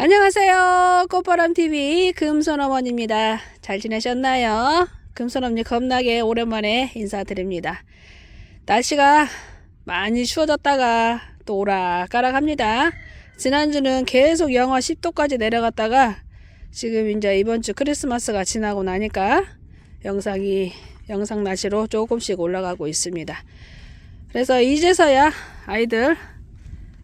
안녕하세요. 꽃바람TV 금손어머니입니다. 잘 지내셨나요? 금손어머니 겁나게 오랜만에 인사드립니다. 날씨가 많이 추워졌다가 또 오락가락합니다. 지난주는 계속 영하 10도까지 내려갔다가 지금 이제 이번 주 크리스마스가 지나고 나니까 영상이 영상 날씨로 조금씩 올라가고 있습니다. 그래서 이제서야 아이들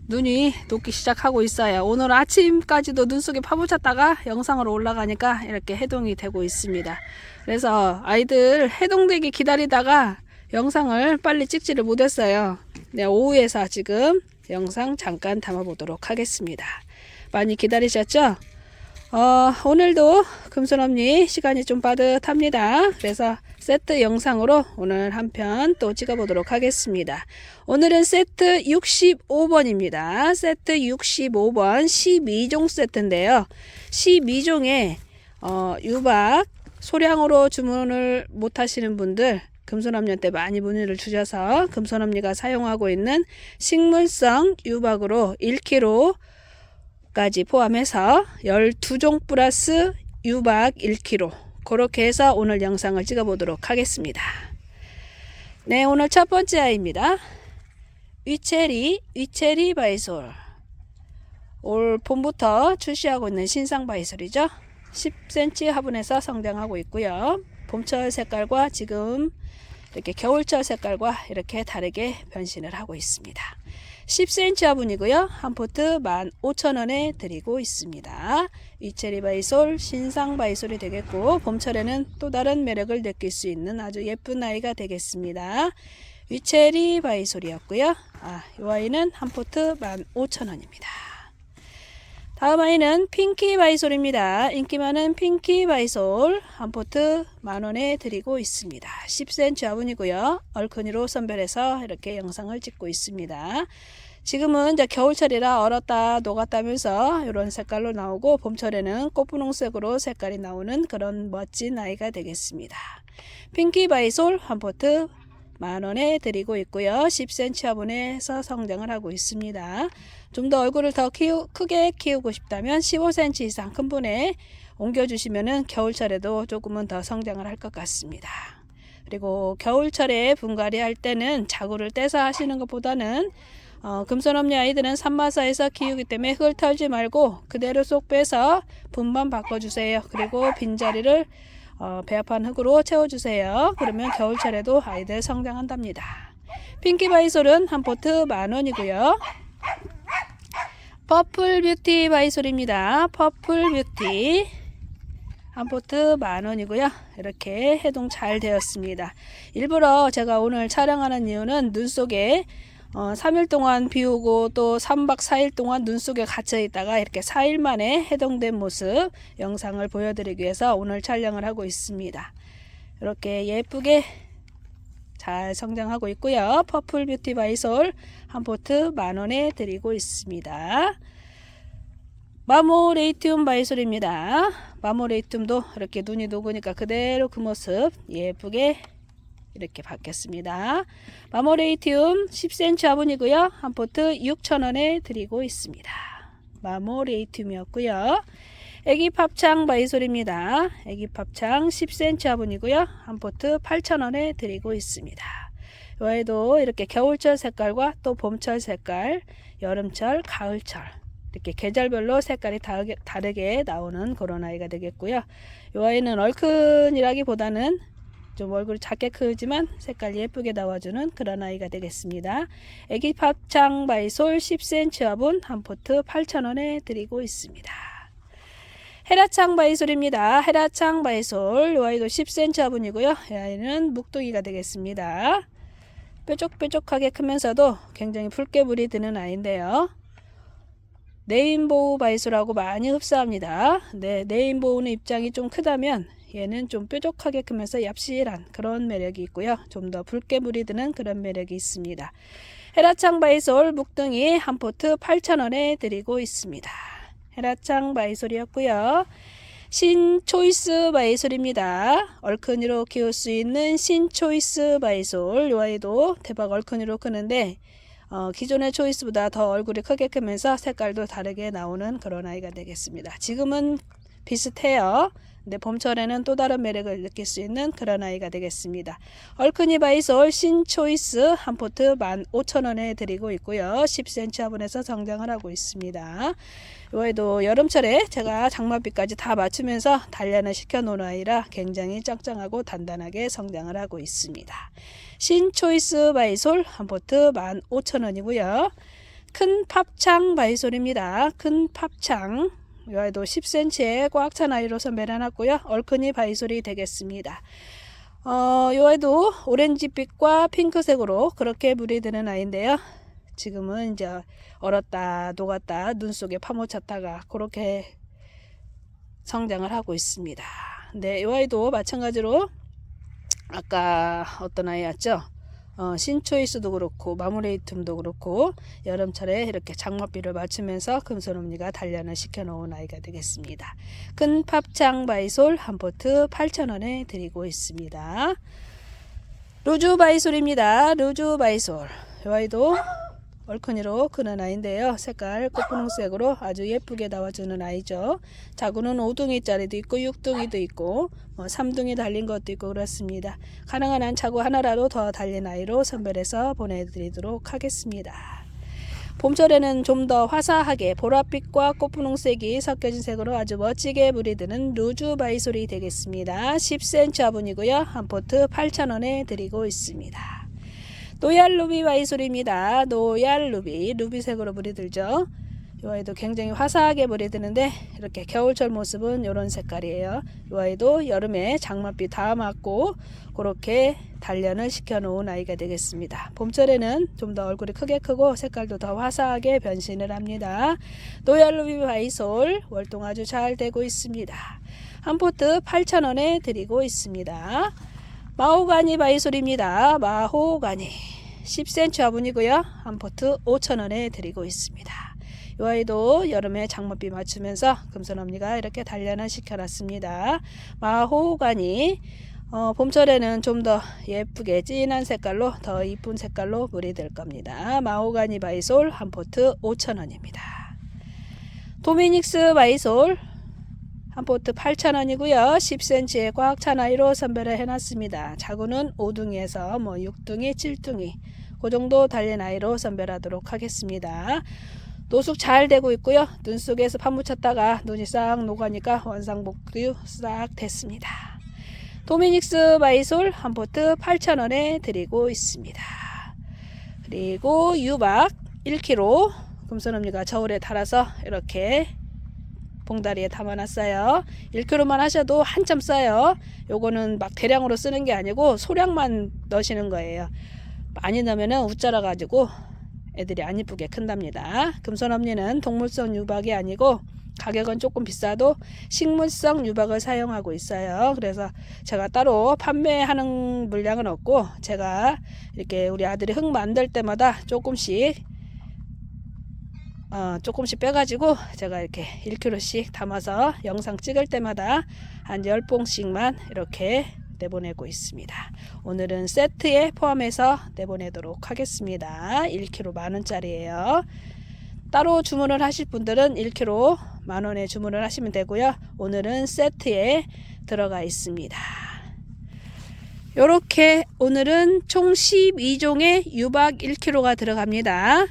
눈이 녹기 시작하고 있어요. 오늘 아침까지도 눈 속에 파묻혔다가 영상으로 올라가니까 이렇게 해동이 되고 있습니다. 그래서 아이들 해동되기 기다리다가 영상을 빨리 찍지를 못했어요. 네, 오후에서 지금 영상 잠깐 담아보도록 하겠습니다. 많이 기다리셨죠? 어, 오늘도 금손언니 시간이 좀 빠듯합니다. 그래서 세트 영상으로 오늘 한 편 또 찍어보도록 하겠습니다. 오늘은 세트 65번입니다. 세트 65번 12종 세트인데요. 12종에 어, 유박 소량으로 주문을 못 하시는 분들 금손업녀한테 많이 문의를 주셔서 금손업녀가 사용하고 있는 식물성 유박으로 1kg 까지 포함해서 12종 플러스 유박 1kg 그렇게 해서 오늘 영상을 찍어 보도록 하겠습니다. 네, 오늘 첫 번째 아이입니다. 위체리, 위체리 바이솔. 올 봄부터 출시하고 있는 신상 바이솔이죠. 10cm 화분에서 성장하고 있고요. 봄철 색깔과 지금 이렇게 겨울철 색깔과 이렇게 다르게 변신을 하고 있습니다. 10cm 화분이고요. 한 포트 15,000원에 드리고 있습니다. 위체리 바이솔, 신상 바이솔이 되겠고 봄철에는 또 다른 매력을 느낄 수 있는 아주 예쁜 아이가 되겠습니다. 위체리 바이솔이었고요. 아, 이 아이는 한 포트 15,000원입니다. 다음 아이는 핑키 바이솔입니다. 인기 많은 핑키 바이솔 한 포트 만원에 드리고 있습니다. 10cm 화분이고요. 얼큰이로 선별해서 이렇게 영상을 찍고 있습니다. 지금은 이제 겨울철이라 얼었다 녹았다면서 이런 색깔로 나오고 봄철에는 꽃분홍색으로 색깔이 나오는 그런 멋진 아이가 되겠습니다. 핑키 바이솔 한 포트 만원에 드리고 있고요. 10cm 화분에서 성장을 하고 있습니다. 좀 더 얼굴을 더 키우, 크게 키우고 싶다면 15cm 이상 큰 분에 옮겨주시면은 겨울철에도 조금은 더 성장을 할 것 같습니다. 그리고 겨울철에 분갈이 할 때는 자구를 떼서 하시는 것보다는 어, 금손업녀 아이들은 산마사에서 키우기 때문에 흙을 털지 말고 그대로 쏙 빼서 분만 바꿔주세요. 그리고 빈자리를 어, 배합한 흙으로 채워주세요. 그러면 겨울철에도 아이들 성장한답니다. 핑키 바이솔은 한 포트 만원이고요. 퍼플 뷰티 바이솔입니다. 퍼플 뷰티 한 포트 만원이고요. 이렇게 해동 잘 되었습니다. 일부러 제가 오늘 촬영하는 이유는 눈 속에 어, 3일 동안 비 오고 또 3박 4일 동안 눈 속에 갇혀 있다가 이렇게 4일 만에 해동된 모습 영상을 보여드리기 위해서 오늘 촬영을 하고 있습니다. 이렇게 예쁘게 잘 성장하고 있고요. 퍼플 뷰티 바이솔 한 포트 만원에 드리고 있습니다. 마모레이튬 바이솔입니다. 마모레이튬도 이렇게 눈이 녹으니까 그대로 그 모습 예쁘게 이렇게 받겠습니다. 마모레이튬 10cm 화분이고요. 한 포트 6,000원에 드리고 있습니다. 마모레이튬이었고요. 애기 팝창 바이솔입니다. 애기 팝창 10cm 화분이고요. 한 포트 8,000원에 드리고 있습니다. 이와에도 이렇게 겨울철 색깔과 또 봄철 색깔, 여름철, 가을철 이렇게 계절별로 색깔이 다르게, 다르게 나오는 그런 아이가 되겠고요. 이 아이는 얼큰이라기보다는 좀 얼굴이 작게 크지만 색깔 예쁘게 나와주는 그런 아이가 되겠습니다. 애기 팝창 바이솔 10cm 화분 한 포트 8,000원에 드리고 있습니다. 헤라창 바이솔입니다. 헤라창 바이솔 이 아이도 10cm 화분이고요. 이 아이는 묵둥이가 되겠습니다. 뾰족뾰족하게 크면서도 굉장히 붉게 물이 드는 아이인데요. 네임보우 바이솔하고 많이 흡사합니다. 네, 네임보우는 입장이 좀 크다면 얘는 좀 뾰족하게 크면서 얍실한 그런 매력이 있고요. 좀 더 붉게 물이 드는 그런 매력이 있습니다. 헤라창 바이솔 묵둥이 한 포트 8,000원에 드리고 있습니다. 헤라창 바이솔이었고요. 신초이스 바이솔입니다. 얼큰이로 키울 수 있는 신초이스 바이솔 이 아이도 대박 얼큰이로 크는데 어, 기존의 초이스보다 더 얼굴이 크게 크면서 색깔도 다르게 나오는 그런 아이가 되겠습니다. 지금은 비슷해요. 근데 봄철에는 또 다른 매력을 느낄 수 있는 그런 아이가 되겠습니다. 얼큰이 바이솔 신초이스 한 포트 15,000원에 드리고 있고요. 10cm 화분에서 성장을 하고 있습니다. 이외에도 여름철에 제가 장마비까지 다 맞추면서 단련을 시켜 놓은 아이라 굉장히 짱짱하고 단단하게 성장을 하고 있습니다. 신초이스 바이솔 한 포트 15,000원이고요. 큰 팝창 바이솔입니다. 큰 팝창 이와도 10cm의 꽉찬 아이로 선별해놨고요. 얼큰이 바이솔이 되겠습니다. 어, 이와도 오렌지빛과 핑크색으로 그렇게 물이 드는 아이인데요. 지금은 이제 얼었다 녹았다 눈 속에 파묻혔다가 그렇게 성장을 하고 있습니다. 네, 이 아이도 마찬가지로 아까 어떤 아이였죠? 어, 신초이스도 그렇고 마무레이툼도 그렇고 여름철에 이렇게 장맛비를 맞추면서 금손언니가 단련을 시켜놓은 아이가 되겠습니다. 큰 팝창 바이솔 한 포트 8,000원에 드리고 있습니다. 루즈 바이솔입니다. 루즈 바이솔 이 아이도 얼큰이로 크는 아이인데요. 색깔 꽃분홍색으로 아주 예쁘게 나와주는 아이죠. 자구는 5둥이짜리도 있고 6둥이도 있고 뭐 3둥이 달린 것도 있고 그렇습니다. 가능한 한 자구 하나라도 더 달린 아이로 선별해서 보내드리도록 하겠습니다. 봄철에는 좀 더 화사하게 보랏빛과 꽃분홍색이 섞여진 색으로 아주 멋지게 물이 드는 루즈 바이솔이 되겠습니다. 10cm 화분이고요. 한 포트 8,000원에 드리고 있습니다. 노얄 루비 바이솔입니다. 노얄 루비, 루비색으로 물이 들죠. 이 아이도 굉장히 화사하게 물이 드는데 이렇게 겨울철 모습은 이런 색깔이에요. 이 아이도 여름에 장맛비 다 맞고 그렇게 단련을 시켜 놓은 아이가 되겠습니다. 봄철에는 좀 더 얼굴이 크게 크고 색깔도 더 화사하게 변신을 합니다. 노얄 루비 바이솔 월동 아주 잘 되고 있습니다. 한 포트 8,000원에 드리고 있습니다. 마호가니 바이솔입니다. 마호가니 10cm 화분이고요. 한 포트 5,000원에 드리고 있습니다. 이 아이도 여름에 장맛비 맞추면서 금손언니가 이렇게 단련을 시켜놨습니다. 마호가니 어, 봄철에는 좀 더 예쁘게 진한 색깔로 더 이쁜 색깔로 물이 될 겁니다. 마호가니 바이솔 한 포트 5,000원입니다. 도미닉스 바이솔 한 포트 8,000원이고요. 10cm의 꽉찬 아이로 선별을 해놨습니다. 자구는 5둥이에서 뭐 6둥이, 7둥이 그 정도 달린 아이로 선별하도록 하겠습니다. 노숙 잘 되고 있고요. 눈 속에서 파묻혔다가 눈이 싹 녹아니까 원상복구 싹 됐습니다. 도미닉스 바이솔 한 포트 8,000원에 드리고 있습니다. 그리고 유박 1kg 금손언니가 저울에 달아서 이렇게 봉다리에 담아놨어요. 1kg만 하셔도 한참 써요. 요거는 막 대량으로 쓰는 게 아니고 소량만 넣으시는 거예요. 많이 넣으면은 웃자라 가지고 애들이 안 이쁘게 큰답니다. 금손엄니는 동물성 유박이 아니고 가격은 조금 비싸도 식물성 유박을 사용하고 있어요. 그래서 제가 따로 판매하는 물량은 없고 제가 이렇게 우리 아들이 흙 만들 때마다 조금씩 어, 조금씩 빼가지고 제가 이렇게 1kg씩 담아서 영상 찍을 때마다 한 10봉씩만 이렇게 내보내고 있습니다. 오늘은 세트에 포함해서 내보내도록 하겠습니다. 1kg 만원짜리예요. 따로 주문을 하실 분들은 1kg 만원에 주문을 하시면 되고요. 오늘은 세트에 들어가 있습니다. 이렇게 오늘은 총 12종의 유박 1kg가 들어갑니다.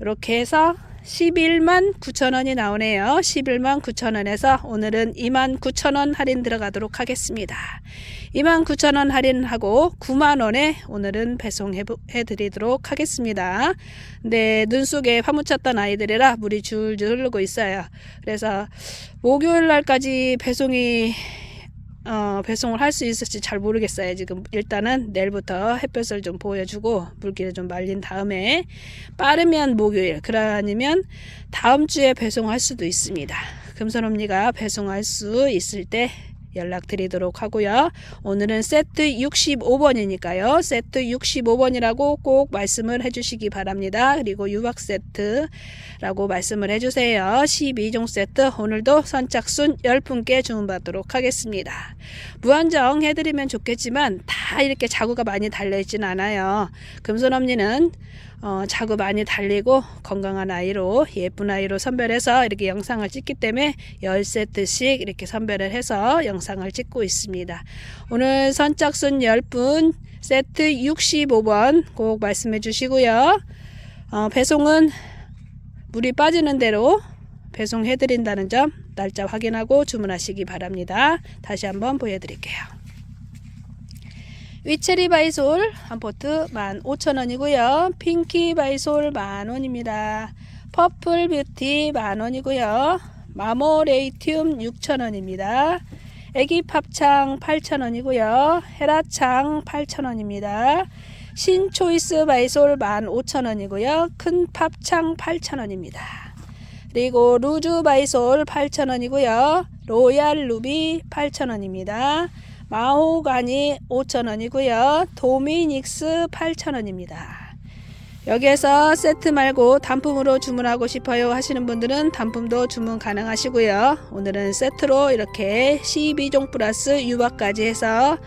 이렇게 해서 11만 9천원이 나오네요. 11만 9천원에서 오늘은 2만 9천원 할인 들어가도록 하겠습니다. 2만 9천원 할인하고 9만원에 오늘은 배송해 드리도록 하겠습니다. 네, 눈 속에 파묻혔던 아이들이라 물이 줄줄 흐르고 있어요. 그래서 목요일 날까지 배송이 어, 배송을 할 수 있을지 잘 모르겠어요. 지금 일단은 내일부터 햇볕을 좀 보여주고 물기를 좀 말린 다음에 빠르면 목요일, 그러니면 다음 주에 배송할 수도 있습니다. 금손언니가 배송할 수 있을 때 연락드리도록 하고요. 오늘은 세트 65번이니까요. 세트 65번이라고 꼭 말씀을 해주시기 바랍니다. 그리고 유박 세트라고 말씀을 해주세요. 12종 세트 오늘도 선착순 10분께 주문받도록 하겠습니다. 무한정 해드리면 좋겠지만 다 이렇게 자구가 많이 달려있진 않아요. 금손엄니는 어, 자구 많이 달리고 건강한 아이로 예쁜 아이로 선별해서 이렇게 영상을 찍기 때문에 10세트씩 이렇게 선별을 해서 영상을 찍고 있습니다. 오늘 선착순 10분 세트 65번 꼭 말씀해 주시고요. 어, 배송은 물이 빠지는 대로 배송해 드린다는 점 날짜 확인하고 주문하시기 바랍니다. 다시 한번 보여드릴게요. 위체리 바이솔 한 포트 15,000원이고요. 핑키 바이솔 만원입니다. 퍼플 뷰티 만원이고요. 마모레이튬 6,000원입니다. 애기 팝창 8,000원이고요. 헤라창 8,000원입니다. 신초이스 바이솔 15,000원이고요. 큰 팝창 8,000원입니다. 그리고 루즈 바이솔 8,000원이고요. 로얄 루비 8,000원입니다. 마호가니 5,000원이고요. 도미닉스 8,000원입니다. 여기에서 세트 말고 단품으로 주문하고 싶어요 하시는 분들은 단품도 주문 가능하시고요. 오늘은 세트로 이렇게 12종 플러스 유박까지 해서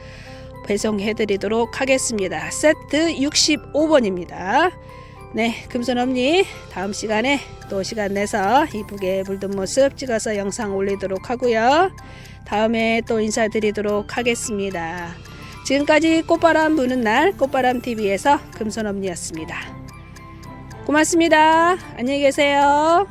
배송해 드리도록 하겠습니다. 세트 65번입니다. 네, 금손엄니 다음 시간에 또 시간 내서 이쁘게 물든 모습 찍어서 영상 올리도록 하고요. 다음에 또 인사드리도록 하겠습니다. 지금까지 꽃바람 부는 날 꽃바람 TV에서 금손엄니였습니다. 고맙습니다. 안녕히 계세요.